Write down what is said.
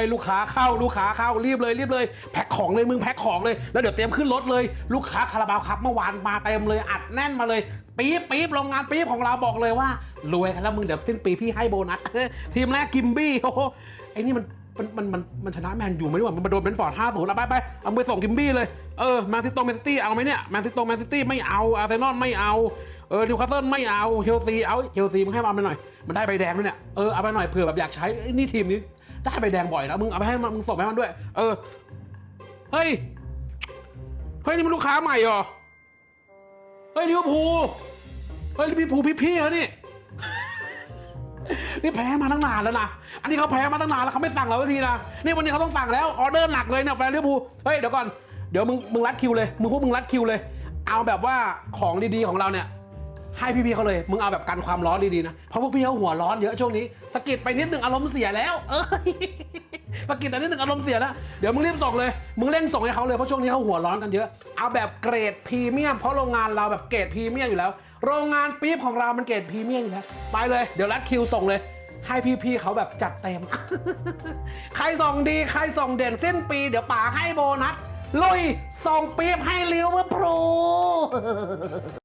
เลยลูกค้าเข้าลูกค้าเข้ารีบเลยรีบเลยแพ็คของเลยมึงแพ็คของเลยแล้วเดี๋ยวเตรียมขึ้นรถเลยลูกค้าคาราบาวครับเมื่อวานมาเต็มเลยอัดแน่นมาเลยปี๊บปี๊บโรงงานปี๊บของเราบอกเลยว่ารวยกันแล้วมึงเดี๋ยวสิ้นปีพี่ให้โบนัสทีมแรกกิมบี้โอ้โหไอ้นี่มันมันมันมันมันชนะแมนยูไหมดีกว่ามันโดนเป็นฟอร์ดห้าศูนย์เอาไปไปเอาไปส่งกิมบี้เลย เออแมนซิตี้แมนซิตี้เอาไหมเนี่ยแมนซิตี้แมนซิตี้ไม่เอาอาร์เซนอลไม่เอาเออนิวคาสเซิลไม่เอาเชลซีเอาเชลซีมึงให้มาเอาไปหน่อยมันได้ใบแดงด้วยเนี่ยเออเอาไปหน่อยเผื่อแบบอยากใช้นี่ทีมนี้ ได้ใบแดงบ่อยนะมึงเอาไปให้มันมึงส่งให้มันด้วย เออเฮ้ยเฮ้ยนี่มันลูกค้าใหม่เหรอเฮ้ยลิเวอร์พูลเฮ้ยลิเวอร์พูลพี่ๆเหรอนี่นี่แพ้มาตั้งนานแล้วนะ อันนี้เขาแพ้มาตั้งนานแล้วเขาไม่สั่งเราสักทีนะ นี่วันนี้เขาต้องสั่งแล้วออเดอร์หนักเลยเนี่ยแฟนลิเวอร์พูล เฮ้ยเดี๋ยวก่อน เดี๋ยวมึงมึงรัดคิวเลย มึงพวกมึงรัดคิวเลย เอาแบบว่าของดีๆของเราเนี่ย ให้พี่ๆเขาเลย มึงเอาแบบกันความร้อนดีๆนะ เพราะพวกพี่เขาหัวร้อนเยอะช่วงนี้สะกิดไปนิดหนึ่งอารมณ์เสียแล้ว เอ้ยสะกิดอันนิดหนึ่งอารมณ์เสียแล้ว เดี๋ยวมึงรีบส่งเลย มึงเร่งส่งให้เขาเลยเพราะช่วงนี้เขาหัวร้อนกันเยอะ เอาแบบเกรดพรีเมียมเพราะโรงงานเราแบบเกรดพรีเมียมอยู่แล้ว โรงงานปี๊บของเรามันเกรดพรีเมียมอยู่แล้ว ไปเลย เดี๋ยวรัดคิวส่งเลย ให้พี่ๆเขาแบบจัดเต็ม ใครส่งดีใครส่งเด่นสิ้นปี เดี๋ยวป๋าให้โบนัส ลุยส่งปี๊บให้ลิเวอร์พูล